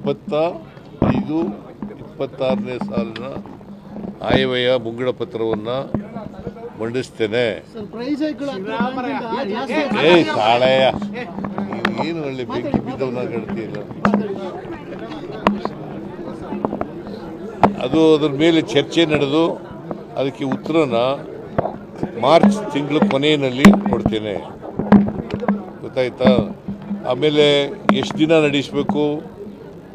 ಇಪ್ಪತ್ತ ಐದು, ಇಪ್ಪತ್ತಾರನೇ ಸಾಲಿನ ಆಯವ್ಯಯ ಮುಂಗಡ ಪತ್ರವನ್ನು ಮಂಡಿಸ್ತೇನೆ. ಏ ಸಾಳೆಯ ಏನು ಒಳ್ಳೆ ಬೆಂಕಿ ಬಿದ್ದವನ್ನ ಕೇಳ್ತೀರ ಅದು ಅದ್ರ ಮೇಲೆ ಚರ್ಚೆ ನಡೆದು ಅದಕ್ಕೆ ಉತ್ತರನ ಮಾರ್ಚ್ ತಿಂಗಳ ಕೊನೆಯಲ್ಲಿ ಕೊಡ್ತೇನೆ. ಗೊತ್ತಾಯ್ತಾ? ಆಮೇಲೆ ಎಷ್ಟು ದಿನ ನಡೆಸಬೇಕು?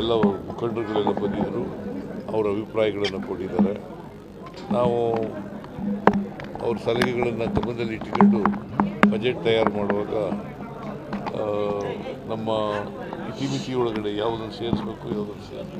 ಎಲ್ಲ ಮುಖಂಡರುಗಳೆಲ್ಲ ಬಂದಿದ್ದರು ಅವರ ಅಭಿಪ್ರಾಯಗಳನ್ನು ಕೊಟ್ಟಿದ್ದಾರೆ. ನಾವು ಅವ್ರ ಸಲಹೆಗಳನ್ನು ಗಮನದಲ್ಲಿ ಇಟ್ಟುಕೊಂಡು ಬಜೆಟ್ ತಯಾರು ಮಾಡುವಾಗ ನಮ್ಮ ಇತಿಮಿತಿ ಒಳಗಡೆ ಯಾವುದನ್ನು ಸೇರಿಸಬೇಕು ಯಾವುದನ್ನು ಸೇರಿಸಬೇಕು.